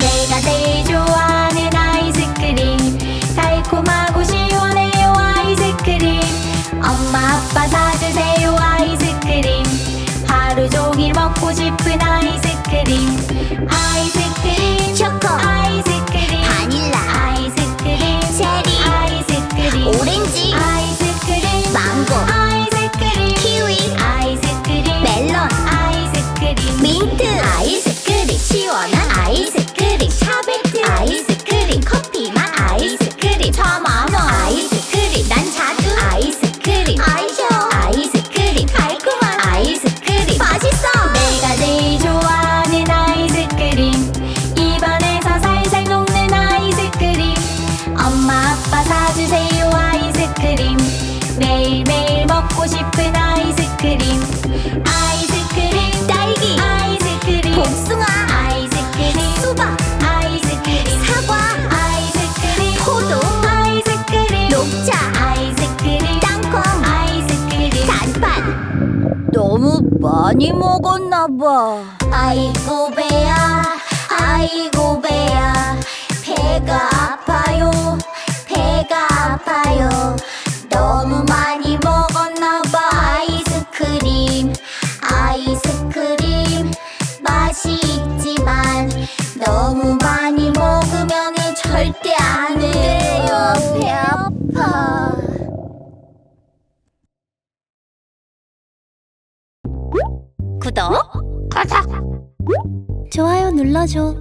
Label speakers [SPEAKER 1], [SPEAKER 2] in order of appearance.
[SPEAKER 1] 내가 제일 좋아하는 아이스크림. 달콤하고 시원해요 아이스크림. 엄마 아빠 사주세요 아이스크림. 하루 종일 먹고 싶은 아이스크림. 아이스크림
[SPEAKER 2] 초코,
[SPEAKER 1] 아이스크림.
[SPEAKER 2] 바닐라,
[SPEAKER 1] 아이스크림.
[SPEAKER 2] 체리,
[SPEAKER 1] 아이스크림.
[SPEAKER 2] 오렌지,
[SPEAKER 1] 아이스크림.
[SPEAKER 2] 망고,
[SPEAKER 1] 아이스크림.
[SPEAKER 2] 키위,
[SPEAKER 1] 아이스크림.
[SPEAKER 2] 멜론,
[SPEAKER 1] 아이스크림.
[SPEAKER 2] 민트,
[SPEAKER 1] 아이스크림. 시원한 아이스크림 매일매일 먹고 싶은 아이스크림. 아이스크림
[SPEAKER 2] 딸기,
[SPEAKER 1] 아이스크림.
[SPEAKER 2] 복숭아,
[SPEAKER 1] 아이스크림.
[SPEAKER 2] 수박,
[SPEAKER 1] 아이스크림.
[SPEAKER 2] 사과,
[SPEAKER 1] 아이스크림.
[SPEAKER 2] 포도,
[SPEAKER 1] 아이스크림.
[SPEAKER 2] 녹차,
[SPEAKER 1] 아이스크림.
[SPEAKER 2] 땅콩,
[SPEAKER 1] 아이스크림.
[SPEAKER 2] 단팥. 너무 많이 먹었나 봐.
[SPEAKER 1] 아이고 배야. 아이고 배야. 배가 절대 안 돼요. 배 아파.
[SPEAKER 2] 구독, 좋아요 눌러줘.